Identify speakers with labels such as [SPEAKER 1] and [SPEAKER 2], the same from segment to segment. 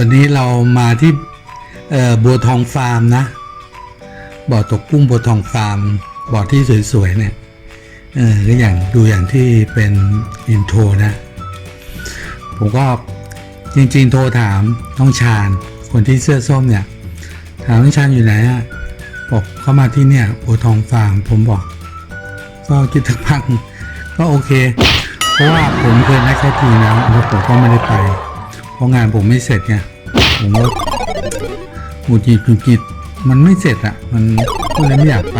[SPEAKER 1] วันนี้เรามาที่บัวทองฟาร์มนะ บ่อตกกุ้งบัวทองฟาร์ม บ่อที่สวยๆเนี่ยเออก็อย่างดูอย่างที่เป็นอินโทรนะ ผมก็จริงๆโทรถามน้องชาญ คนที่เสื้อส้มเนี่ย ถามน้องชาญอยู่ไหนอะบอกเข้ามาที่เนี่ยบัวทองฟาร์มผมบอก ก็คิดถึงพักก็โอเค เพราะว่าผมเคยนัดแค่ทีแล้วแล้วผมก็ไม่ได้ไป เพราะงานผมไม่เสร็จไงผมก็หงุดหงิดหงุดหงิดมันไม่เสร็จอะ่ะมันก็เลยไม่อยากไป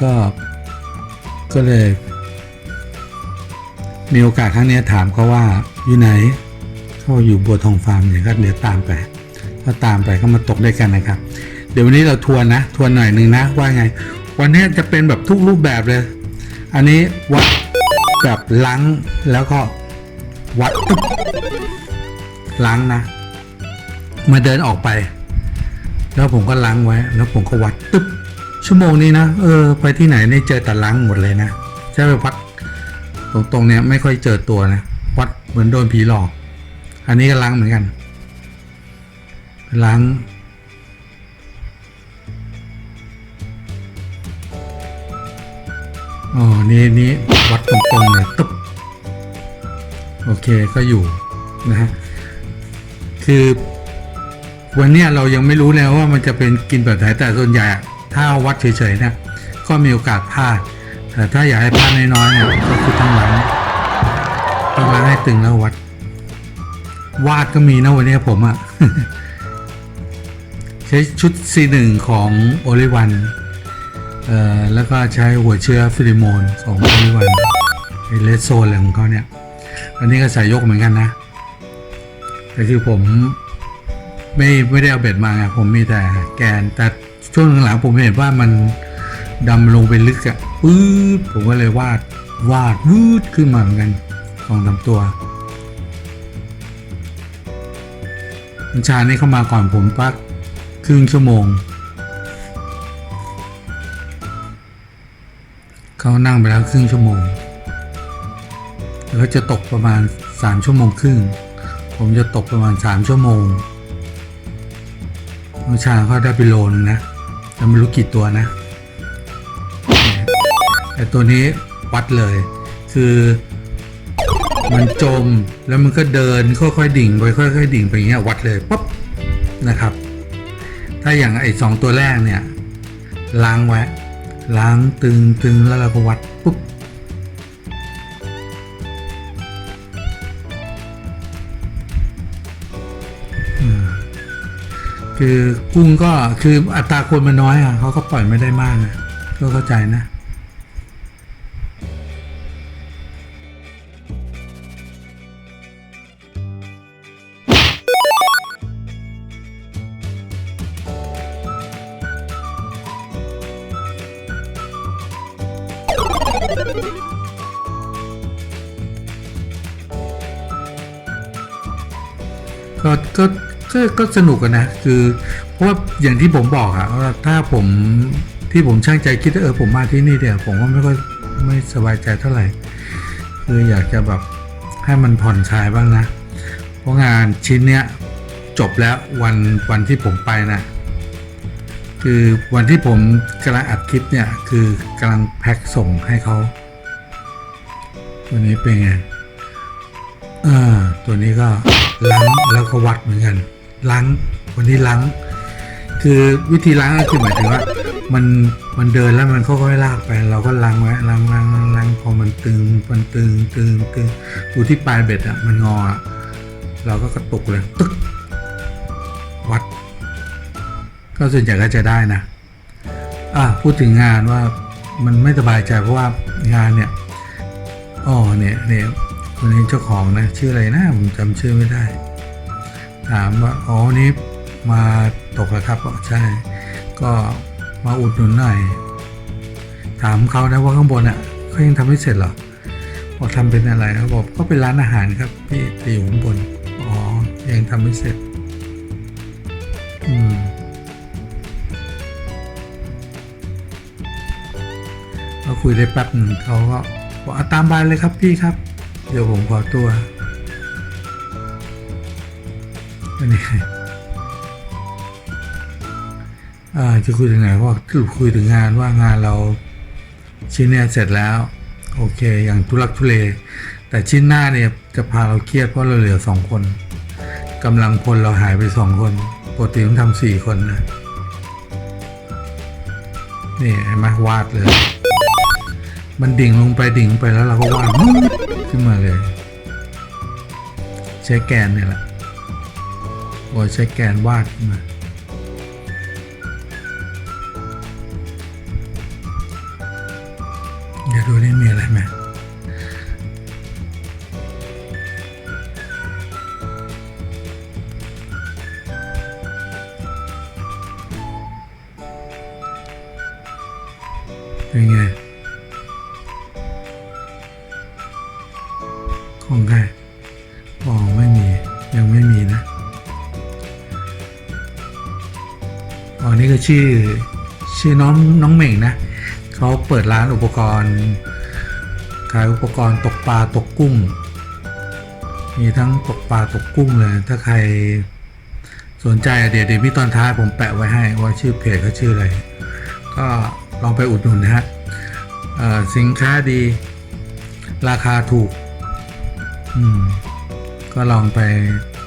[SPEAKER 1] ก็ก็เลย มีโอกาสครั้งนี้ถามเขาว่าอยู่ไหนเขาอยู่บัวทองฟาร์มเนี่ยก็เดี๋ยวตามไปก็ตามไปก็มาตกด้วยกันนะครับ เดี๋ยววันนี้เราทวนนะทวนหน่อยหนึ่งนะว่าไง วันนี้จะเป็นแบบทุกรูปแบบเลย อันนี้วัดแบบล้างแล้วก็วัดตึ๊บ ล้างนะ มาเดินออกไป แล้วผมก็ล้างไว้ แล้วผมก็วัดตึ๊บชั่วโมงนี้นะเออไปที่ไหนเนี่เจอแต่ล้างหมดเลยนะใช่ไปวัดตรงตรงๆเนี้ยไม่ค่อยเจอตัวนะวัดเหมือนโดนผีหลอก อันนี้ก็ล้างเหมือนกันล้างอ๋อ นี่นี่วัดตรงๆเลยตึ๊บ โอเค ก็อยู่ นะฮะ คือวันนี้เรายังไม่รู้เลยว่ามันจะเป็นกินแบบไหนแต่ส่วนใหญ่ถ้าวัดเฉยๆเนี่ยก็มีโอกาสพลาดแต่ถ้าอยากให้พลาดน้อยๆเนี่ยก็คือต้องล้างต้องล้างให้ตึงแล้ววัด วาดก็มีนะวันนี้ผมอะใช้ชุด C1 ของโอลิวันเอ่อแล้วก็ใช้หัวเชื้อฟิลิโมนของโอลิวันเลสโซนอะไรของเขาเนี่ยอันนี้ก็ใส่ยกเหมือนกันนะ แต่คือผมไม่ไม่ได้เอาเบ็ดมาไงผมมีแต่แกน แต่ช่วงหลังๆผมเห็นว่ามันดำลงไปลึกอะปื๊ดผมก็เลยวาดวาดวืดขึ้นมาเหมือนกันสองสาตัวบัญชานี่เข้ามาก่อนผมปักครึ่งชั่วโมง เขานั่งไปแล้วครึ่งชั่วโมง แล้วจะตกประมาณสามชั่วโมงครึ่ง ผมจะตกประมาณสามชั่วโมงน้องชาเขาได้ไปโลนนะแต่ไม่รู้กี่ตัวนะ แต่ตัวนี้วัดเลย คือมันจมแล้วมันก็เดินค่อยๆดิ่งไปค่อยๆดิ่งไปอย่างเงี้ยวัดเลยปุ๊บนะครับ ถ้าอย่างไอ้สองตัวแรกเนี่ยล้างไว้ล้างตึงตึงแล้วเราก็วัดปุ๊บ คือกุ้งก็คืออัตราคนมันน้อยอะเขาก็ปล่อยไม่ได้มากนะก็เข้าใจนะ ก็ก็สนุกอะนะ คือ เพราะว่าอย่างที่ผมบอกอะว่าถ้าผมที่ผมช่างใจคิดว่าเออผมมาที่นี่เดี๋ยวผมก็ไม่ค่อยไม่สบายใจเท่าไหร่ คืออยากจะแบบให้มันผ่อนคลายบ้างนะ เพราะงานชิ้นเนี้ยจบแล้ววันวันที่ผมไปนะ คือวันที่ผมกำลังอัดคลิปเนี่ยคือกำลังแพ็คส่งให้เขาวันนี้เป็นไงเออตัวนี้ก็ล้างแล้วก็วัดเหมือนกัน ล้างวันนี้ล้างคือวิธีล้างก็คือหมายถึงว่า มันมันเดินแล้วมันค่อยๆลากไป เราก็ล้างไว้ล้างล้างล้างพอมันตึงมันตึงตึงตึงดูที่ปลายเบ็ดอะมันงออะเราก็กระตุกเลยตึ๊กวัด ก็ส่วนใหญ่ก็จะได้นะอะพูดถึงงานว่ามันไม่สบายใจเพราะว่างานเนี่ยอ๋อเนี่ยเนี่ยคนนี้เจ้าของนะ ชื่ออะไรนะผมจำชื่อไม่ได้ ถามว่าอ๋อนี่มาตกแล้วครับบอกใช่ ก็มาอุดหนุนหน่อย ถามเขานะว่าข้างบนอะเขายังทำไม่เสร็จเหรอบอกทำเป็นอะไรเขาบอกก็เป็นร้านอาหารครับพี่แต่อยู่ข้างบนอ๋อยังทำไม่เสร็จ อืมก็คุยได้แป๊บหนึ่งเขาก็บอกอตามบานเลยครับพี่ครับ เดี๋ยวผมขอตัวันนี้จะคุยถึงไหนว่าคือคุยถึงงานว่างานเราชิ้นเนี้ยเสร็จแล้ว โอเค อย่างทุลักทุเล แต่ชิ้นหน้าเนี่ยจะพาเราเครียดเพราะเราเหลือสองคนกำลังพลเราหายไปสองคนปกติต้องทำสี่คนนะนี่เห็นไหมวาดเลย มันดิ่งลงไปดิ่งไปแล้วเราก็วาดขึ้นมาเลย ใช้แกนเนี่ยแหละ โดยใช้แกนวาดขึ้นมาเดี๋ยวดูนี่มีอะไรไหม ชื่อ ชื่อน้องน้องเหม่งนะเขาเปิดร้านอุปกรณ์ขายอุปกรณ์ตกปลาตกกุ้ง มีทั้งตกปลาตกกุ้งเลย ถ้าใครสนใจเดี๋ยวเดี๋ยวพี่ตอนท้ายผมแปะไว้ให้ว่าชื่อเพจเขาชื่ออะไร ก็ลองไปอุดหนุนนะฮะสินค้าดี ราคาถูก อืม ก็ลองไป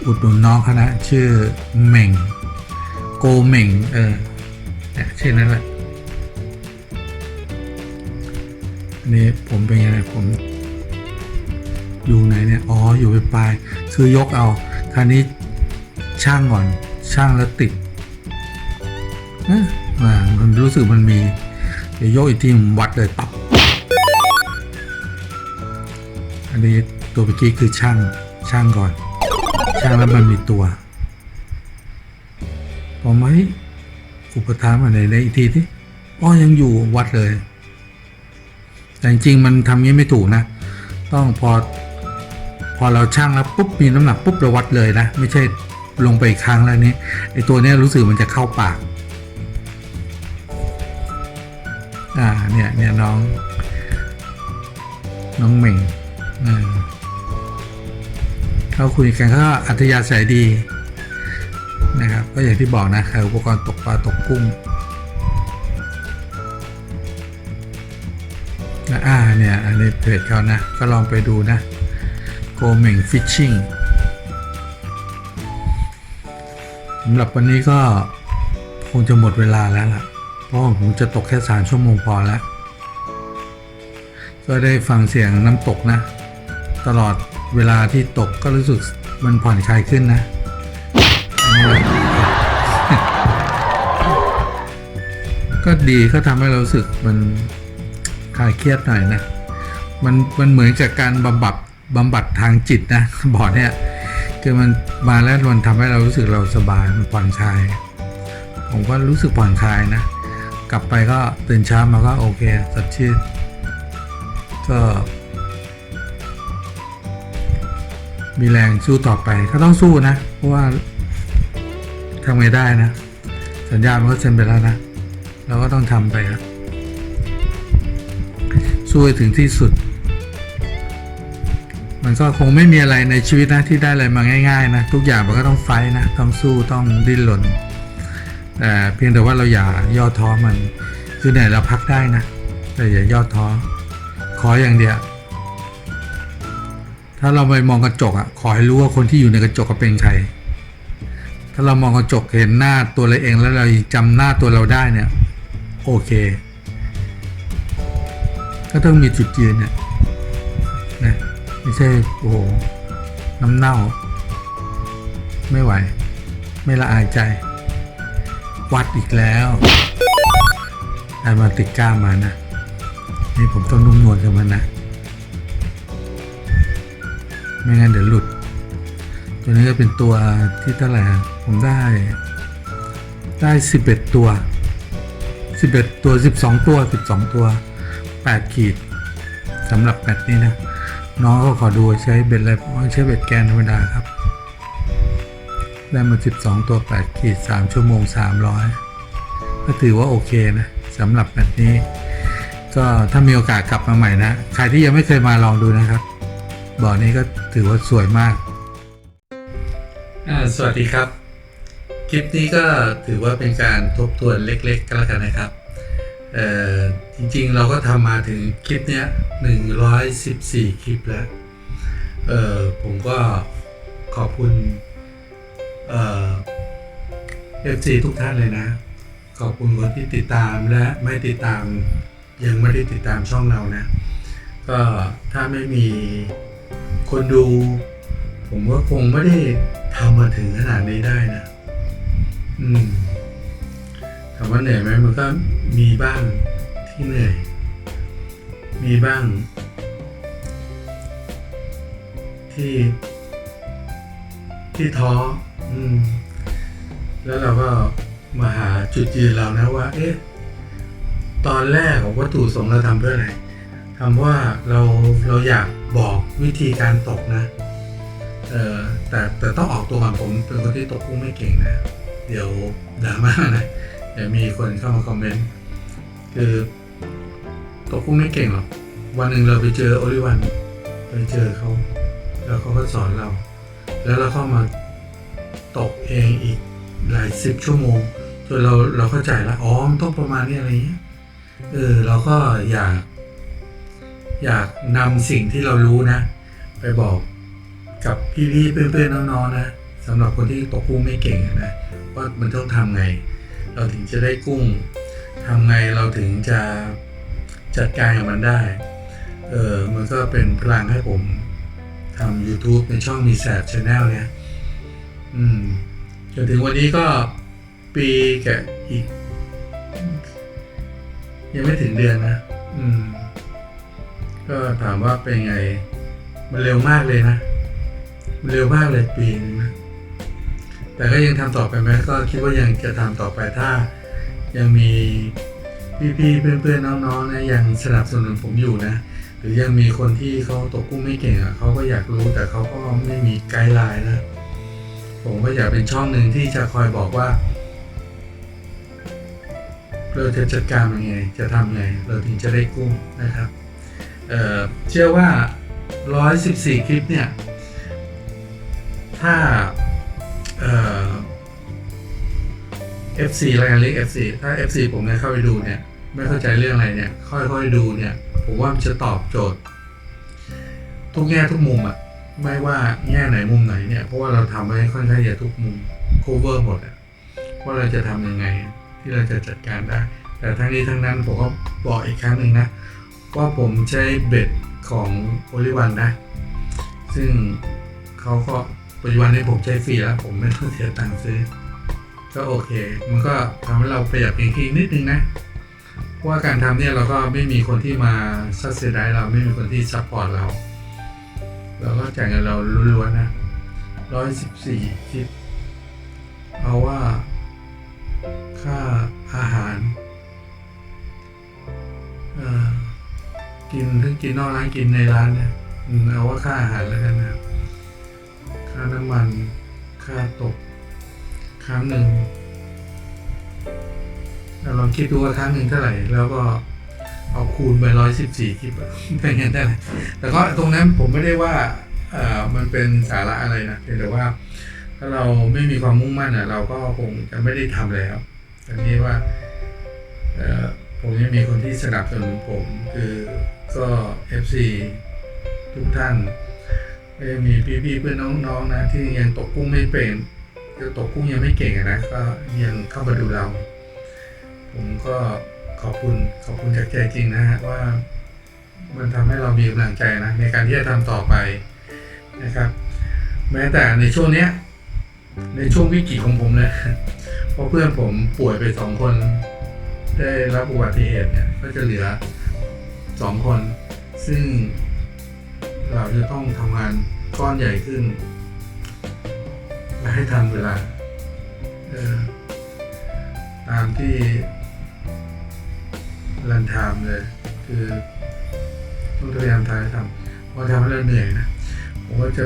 [SPEAKER 1] อุดหนุนน้องเขานะ ชื่อเหม่ง โกเหม่ง เออ ชื่อนั้นแหละนนี้ผมเป็นไงผม อยู่ไหนเนี่ย อ๋อ อยู่ไปปลาย คือยกเอา คราวนี้ช่างก่อน ช่างแล้วติดเอ๊ะมันรู้สึกมันมี เดี๋ยวยกอีกทีผมวัดเลยปับ อันนี้ตัวเมื่อกี้คือช่าง ช่างก่อน ช่างแล้วมันมีตัวพอไหม อุปทานมาไหนในอีกทีที่อ๋อยังอยู่วัดเลย แต่จริงๆมันทำงี้ไม่ถูกนะ ต้องพอพอเราช่างแล้วปุ๊บมีน้ำหนักปุ๊บเราวัดเลยนะ ไม่ใช่ลงไปอีกครั้งแล้วนี้ไอตัวนี้รู้สึกมันจะเข้าปากอ่าเนี่ยเนี่ยน้อง น้องเหม่งเขาคุยกันก็อัธยาศัยดี ก็อย่างที่บอกนะขายอุปกรณ์ตกปลาตกกุ้งนะอ่าเนี่ยอันนี้เพจเขานะ ก็ลองไปดูนะ Go m e n g Fishing สำหรับวันนี้ก็คงจะหมดเวลาแล้วล่ะ เพราะผมจะตกแค่สามชั่วโมงพอแล้ว ก็ได้ฟังเสียงน้ำตกนะ ตลอดเวลาที่ตกก็รู้สึกมันผ่อนคลายขึ้นนะ ก็ดีก็ทำให้เราสึกมันคลายเครียดหน่อยนะ มันมันเหมือนกับการบำบัดบำบัดทางจิตนะบอดเนี่ยคือมันมาแล้วมันทำให้เรารู้สึกเราสบายมันผ่อนคลาย ผมก็รู้สึกผ่อนคลายนะ กลับไปก็ตื่นเช้ามาก็โอเคสดชื่นก็มีแรงสู้ต่อไปก็ต้องสู้นะ เพราะว่าทำไงได้นะ สัญญามันก็เซ็นไปแล้วนะ เราก็ต้องทำไปครับสู้ให้ถึงที่สุด มันก็คงไม่มีอะไรในชีวิตนะที่ได้อะไรมาง่าย ๆ นะ ทุกอย่างมันก็ต้องไฟนะต้องสู้ต้องดิ้นรนแต่เพียงแต่ว่าเราอย่าย่อท้อมัน คือไหนเราพักได้นะแต่อย่าย่อท้อขออย่างเดียวถ้าเราไปมองกระจกอะขอให้รู้ว่าคนที่อยู่ในกระจกก็เป็นใคร ถ้าเรามองกระจกเห็นหน้าตัวเราเองแล้วเราจำหน้าตัวเราได้เนี่ย โอเค ก็ต้องมีจุดยืนเนี่ยนะไม่ใช่โอ้โหน้ำเน่า ไม่ไหว ไม่ละอายใจ วัดอีกแล้วได้มาติดกล้ามานะ นี่ผมต้องนุ่มนวลกับมันนะ ไม่งั้นเดี๋ยวหลุด ตัวนี้ก็เป็นตัวที่เท่าไหร่ผมได้ ได้สิบเอ็ดตัว สิบเอ็ดตัวสิบสองตัวสิบสองตัวแปดขีดสำหรับแบตนี้นะ น้องก็ขอดูใช้เบ็ดอะไรใช้เบ็ดแกนธรรมดาครับ ได้มาสิบสองตัวแปดขีดสามชั่วโมงสามร้อยก็ถือว่าโอเคนะสำหรับแบตนี้ ก็ถ้ามีโอกาสกลับมาใหม่นะ ใครที่ยังไม่เคยมาลองดูนะครับ บ่อนี้ก็ถือว่าสวยมาก สวัสดีครับ ลิปนี้ก็ถือว่าเป็นการทบทวนเล็กๆก็แล้วกันนะครับ เอ่อจริงๆเราก็ทำมาถึงคลิปเนี้ย114 คลิปแล้ว เอ่อผมก็ขอบคุณ เอ่อ FC ทุกท่านเลยนะ ขอบคุณคนที่ติดตามและไม่ติดตามยังไม่ได้ติดตามช่องเรานะ ก็ถ้าไม่มีคนดู ผมก็คงไม่ได้ทำมาถึงขนาดนี้ได้นะ อืมถามว่าเหนื่อยไหมมันก็มีบ้างที่เหนื่อย มีบ้าง ที่ ที่ท้ออืม แล้วเราก็มาหาจุดยืนเรานะว่า เอ๊ะ ตอนแรกของวัตถุประสงค์เราทำเพื่ออะไรทำว่าเราเราอยากบอกวิธีการตกนะ เออแต่แต่ต้องออกตัวก่อนผมเป็นคนที่ตกกุ้งไม่เก่งนะ เดี๋ยวดราม่านะเดี๋ยวมีคนเข้ามาคอมเมนต์คือตกกุ้งไม่เก่งหรอก วันหนึ่งเราไปเจอโอลิวันไปเจอเขา แล้วเขาก็สอนเรา แล้วเราเข้ามาตกเองอีกหลายสิบชั่วโมงจนเราเราเข้าใจแล้วอ๋อมต้องประมาณนี้อะไรเงี้ยเออเราก็อยาก อยากนำสิ่งที่เรารู้นะ ไปบอกกับพี่ๆเพื่อนๆน้องๆนะ สำหรับคนที่ตกกุ้งไม่เก่งนะว่ามันต้องทำไง เราถึงจะได้กุ้งทำไงเราถึงจะจัดการกับมันได้ เออมันก็เป็นพลังให้ผมทำ YouTube ในช่องมีแสบชาแนลเนี่ยอืมจนถึงวันนี้ก็ปีกับอีก ยังไม่ถึงเดือนนะ อืม ก็ถามว่าเป็นไง มันเร็วมากเลยนะ มันเร็วมากเลยปีนึงนะ แต่ก็ยังทำต่อไปไหมก็คิดว่ายังจะทำต่อไปถ้า ยังมีพี่ๆเพื่อนๆน้องๆนะยังสนับสนุนผมอยู่นะ หรือยังมีคนที่เขาตกกุ้งไม่เก่งอะเขาก็อยากรู้แต่เขาก็ไม่มีไกด์ไลน์นะ ผมก็อยากเป็นช่องหนึ่งที่จะคอยบอกว่า เราจะจัดการยังไง จะทำยังไง เราถึงจะได้กุ้งนะครับเอ่อเชื่อว่า 114 คลิปเนี่ย ถ้า เอ่อ FC รายการเล็ก FC ถ้า FC ผมเนี่ยเข้าไปดูเนี่ย ไม่เข้าใจเรื่องอะไรเนี่ย ค่อยๆดูเนี่ย ผมว่ามันจะตอบโจทย์ ทุกแง่ทุกมุมอะไม่ว่าแง่ไหนมุมไหนเนี่ย เพราะว่าเราทำไว้ค่อนข้างจะทุกมุม cover หมดอะว่าเราจะทำยังไง ที่เราจะจัดการได้ แต่ทั้งนี้ทั้งนั้นผมก็บอกอีกครั้งหนึ่งนะ ว่าผมใช้เบ็ดของโอลิวันนะ ซึ่งเขาก็ ปัจจุบันนี้ผมใช้ฟรีแล้วผมไม่ต้องเสียตังค์ซื้อ ก็โอเค มันก็ทำให้เราประหยัดเพียงทีนิดนึงนะเพราะว่าการทำเนี่ยเราก็ไม่มีคนที่มาซัดเสียดายเราไม่มีคนที่ซัพพอร์ตเราเราก็จ่ายเงินเราล้วนๆนะร้อยสิบสี่คลิปเอาว่าค่าอาหารอ่อกินทั้งกินนอกร้านกินในร้านเนี่ยเอาว่าค่าอาหารแล้วกันนะครับาน้ำมัน ค่าตก ครั้งหนึ่งเราลองคิดดูว่าครั้งหนึ่งเท่าไหร่ แล้วก็เอาคูณไปร้อยสิบสี่คลิปเป็นไงได้เลยแต่ก็ตรงนั้นผมไม่ได้ว่าเอ่อมันเป็นสาระอะไรนะเพียงแต่ว่า ถ้าเราไม่มีความมุ่งมั่นอะ เราก็คงจะไม่ได้ทำแล้วแต่นี้ว่าเอ่อผมยังมีคนที่สนับสนุนผม คือก็ FC ทุกท่าน ก็ยังมีพี่ๆเพื่อนน้องๆนะที่ยังตกกุ้งไม่เป็นคือตกกุ้งยังไม่เก่งนะก็ยังเข้ามาดูเรา ผมก็ขอบคุณขอบคุณจากใจจริงนะฮะว่ามันทำให้เรามีกำลังใจนะในการที่จะทำต่อไปนะครับ แม้แต่ในช่วงเนี้ยในช่วงวิกฤตของผมเลยเพราะเพื่อนผมป่วยไปสองคน ได้รับอุบัติเหตุเนี่ยก็จะเหลือสองคน ซึ่ง เราจะต้องทำงานก้อนใหญ่ขึ้น และให้ทันเวลาตามที่รันไทม์เลย คือต้องพยายามทายทำพราะทำให้เราเหนื่อยนะผมก็จะ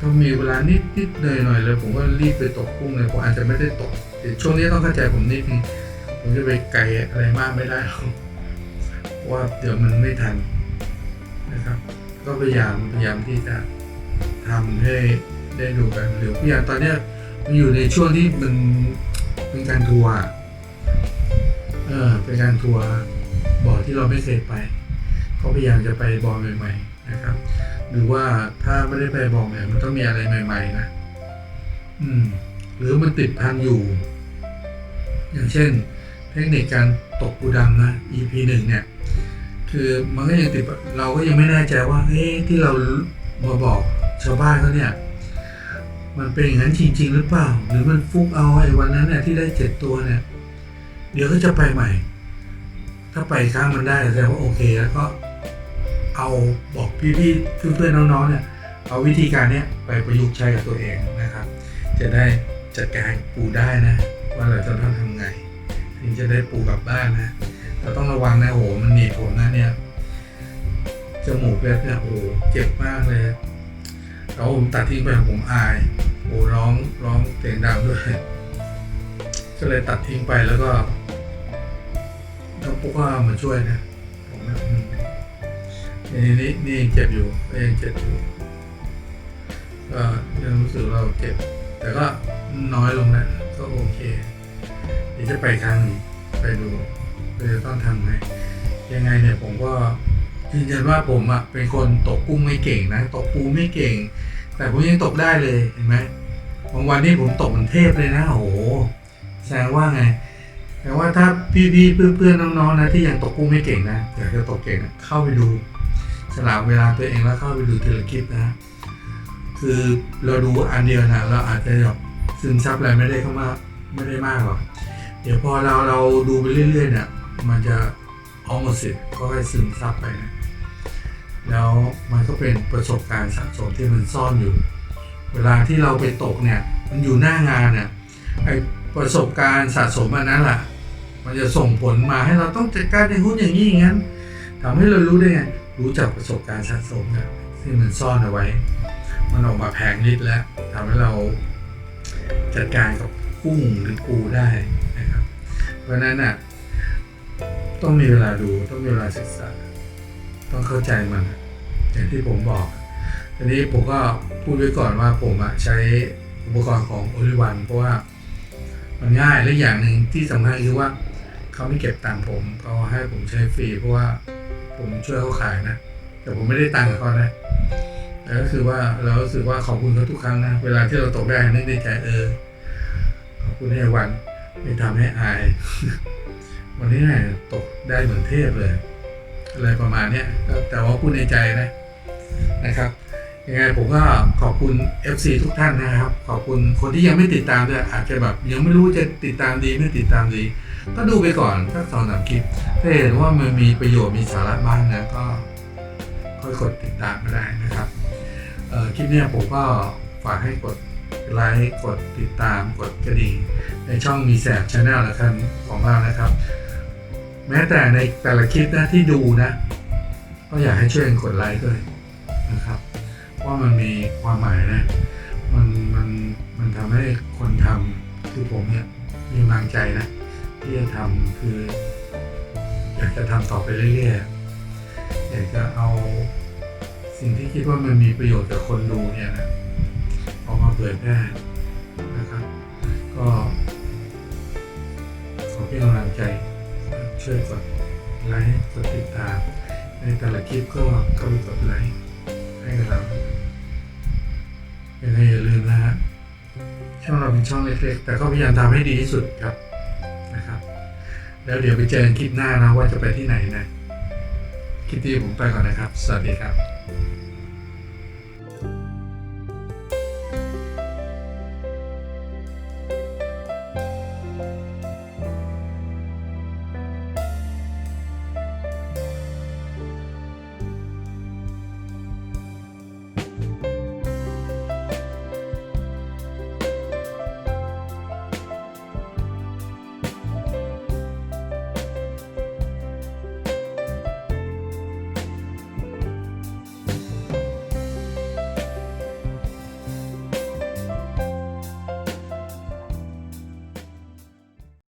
[SPEAKER 1] ต้องมีเวลานิดนิดหน่อยหน่อยเลย ผมก็รีบไปตกกุ้งเลยผมอาจจะไม่ได้ตกแต่ช่วงนี้ต้องเข้าใจผมนิดนึงผมจะไปไกลอะไรมากไม่ได้หรอกว่าเดี๋ยวมันไม่ทัน นะครับ ก็พยายามพยายามที่จะทำให้ได้ดูกันหรือพี่ยานตอนเนี้ยมันอยู่ในช่วงที่มันเป็นการทัวร์เออเป็นการทัวร์บ่อที่เราไม่เคยไปก็พยายามจะไปบ่อใหม่ๆนะครับ หรือว่าถ้าไม่ได้ไปบ่อใหม่มันต้องมีอะไรใหม่ ๆ นะ อืม หรือมันติดพันอยู่ อย่างเช่น เทคนิคการตกปูดำนะ EP หนึ่งเนี่ย คือมันก็ยังติดเราก็ยังไม่แน่ใจว่าเฮ้ที่เรามาบอกชาวบ้านเขาเนี่ยมันเป็นอย่างนั้นจริง ๆ หรือเปล่า หรือมันฟุกเอาไอ้วันนั้นเนี่ยที่ได้เจ็ดตัวเนี่ย เดี๋ยวก็จะไปใหม่ ถ้าไปครั้งมันได้แสดงว่าโอเคแล้วก็ เอาบอกพี่ๆเพื่อนๆน้องๆเนี่ย เอาวิธีการเนี้ยไปประยุกต์ใช้กับตัวเองนะครับ จะได้จัดการปูได้นะ ว่าเราจะต้องทำไงถึงจะได้ปูกลับบ้านนะ แต่ต้องระวังนะโอ้โหมันหนีบผมนะเนี่ยจมูกเพชรเนี่ยโอ้เจ็บมากเลยแล้วผมตัดทิ้งไปผมอายโอ้ร้องร้องเสียงดังด้วย ก็เลยตัดทิ้งไปแล้วก็น้องปุ๊กก็มาช่วยนะผมนี่นี่นี่ยังเจ็บอยู่ยังเจ็บอยู่ก็ยังรู้สึกเราเจ็บ แต่ก็น้อยลงแล้วก็โอเคเดี๋ยวจะไปครั้งหนึ่งไปดู ว่าจะต้องทำไงยังไงเนี่ยผมก็ยืนยันว่าผมอะเป็นคนตกกุ้งไม่เก่งนะตกปูไม่เก่ง แต่ผมยังตกได้เลยเห็นไหมบางวันนี้ผมตกเหมือนเทพเลยนะโอ้โหแสดงว่าไงแสดงว่าถ้าพี่ๆเพื่อนๆน้องๆนะที่ยังตกกุ้งไม่เก่งนะอยากจะตกเก่งนะเข้าไปดูสลับเวลาตัวเองแล้วเข้าไปดูทีละคลิปนะ คือเราดูอันเดียวนะเราอาจจะแบบซึมซับอะไรไม่ได้เข้ามาไม่ได้มากหรอกเดี๋ยวพอเราเราดูไปเรื่อยๆเนี่ย มันจะเอาหมดสิก็ค่อยซึมซับไปนะแล้วมันก็เป็นประสบการณ์สะสมที่มันซ่อนอยู่ เวลาที่เราไปตกเนี่ย มันอยู่หน้างานเนี่ยไอประสบการณ์สะสมอันนั้นแหละมันจะส่งผลมาให้เราต้องจัดการในหุ้นอย่างนี้อย่างนั้นทำให้เรารู้ได้ไงรู้จักประสบการณ์สะสมเนี่ยที่มันซ่อนเอาไว้ มันออกมาแพงนิดแล้วทำให้เราจัดการกับกุ้งหรือปูได้นะครับ เพราะฉะนั้นน่ะ ต้องมีเวลาดูต้องมีเวลาศึกษา ต้องเข้าใจมัน อย่างที่ผมบอกทีนี้ผมก็พูดไว้ก่อนว่าผมอะใช้อุปกรณ์ของโอลิวันเพราะว่ามันง่ายและอย่างหนึ่งที่สำคัญคือว่าเขาไม่เก็บตังค์ผมเขาให้ผมใช้ฟรีเพราะว่าผมช่วยเขาขายนะ แต่ผมไม่ได้ตังค์เขานะแต่ก็คือว่าเรารู้สึกว่าขอบคุณเขาทุกครั้งนะ เวลาที่เราตกได้นึกในใจเออขอบคุณให้วันไม่ทำให้อาย วันนี้เนี่ตกได้เหมือนเทพเลยอะไรประมาณเนี้ยก็แต่ว่าพูดในใจนะนะครับยังไงผมก็ขอบคุณ FC ทุกท่านนะครับ ขอบคุณคนที่ยังไม่ติดตามด้วยอาจจะแบบยังไม่รู้จะติดตามดีไม่ติดตามดี ก็ดูไปก่อนสักสองสามคลิป ถ้าเห็นว่ามันมีประโยชน์มีสาระบ้างนะก็ค่อยกดติดตามก็ได้นะครับคลิปนี้ผมก็ฝากให้กดไลค์กดติดตามกดกระดิ่งในช่องมีแสบชาแนลละกันของเรานะครับ แม้แต่ในแต่ละคลิปนะที่ดูนะ ก็อยากให้ช่วยกันกดไลค์ด้วยนะครับเพรามันมีความหมายนะ มันมันมันทำให้คนทำคือผมเนี่ยมีกำลังใจนะ ที่จะทำคือ อยากจะทำต่อไปเรื่อยๆอยากจะเอาสิ่งที่คิดว่ามันมีประโยชน์กับคนดูเนี่ยนะออกมาเผยแพร่นะครับ ก็ขอเป็นกำลังใจ ช่วยกดไลค์กดติดตาม ในแต่ละคลิปก็เขาไปกดไลค์ให้กับเรายังไงอย่าลืมนะฮะช่องเราเป็นช่องเล็กๆแต่ก็พยายามทำให้ดีที่สุดครับนะครับ แล้วเดี๋ยวไปเจอกันคลิปหน้านะว่าจะไปที่ไหนนะคลิปนี้ผมไปก่อนนะครับ สวัสดีครับ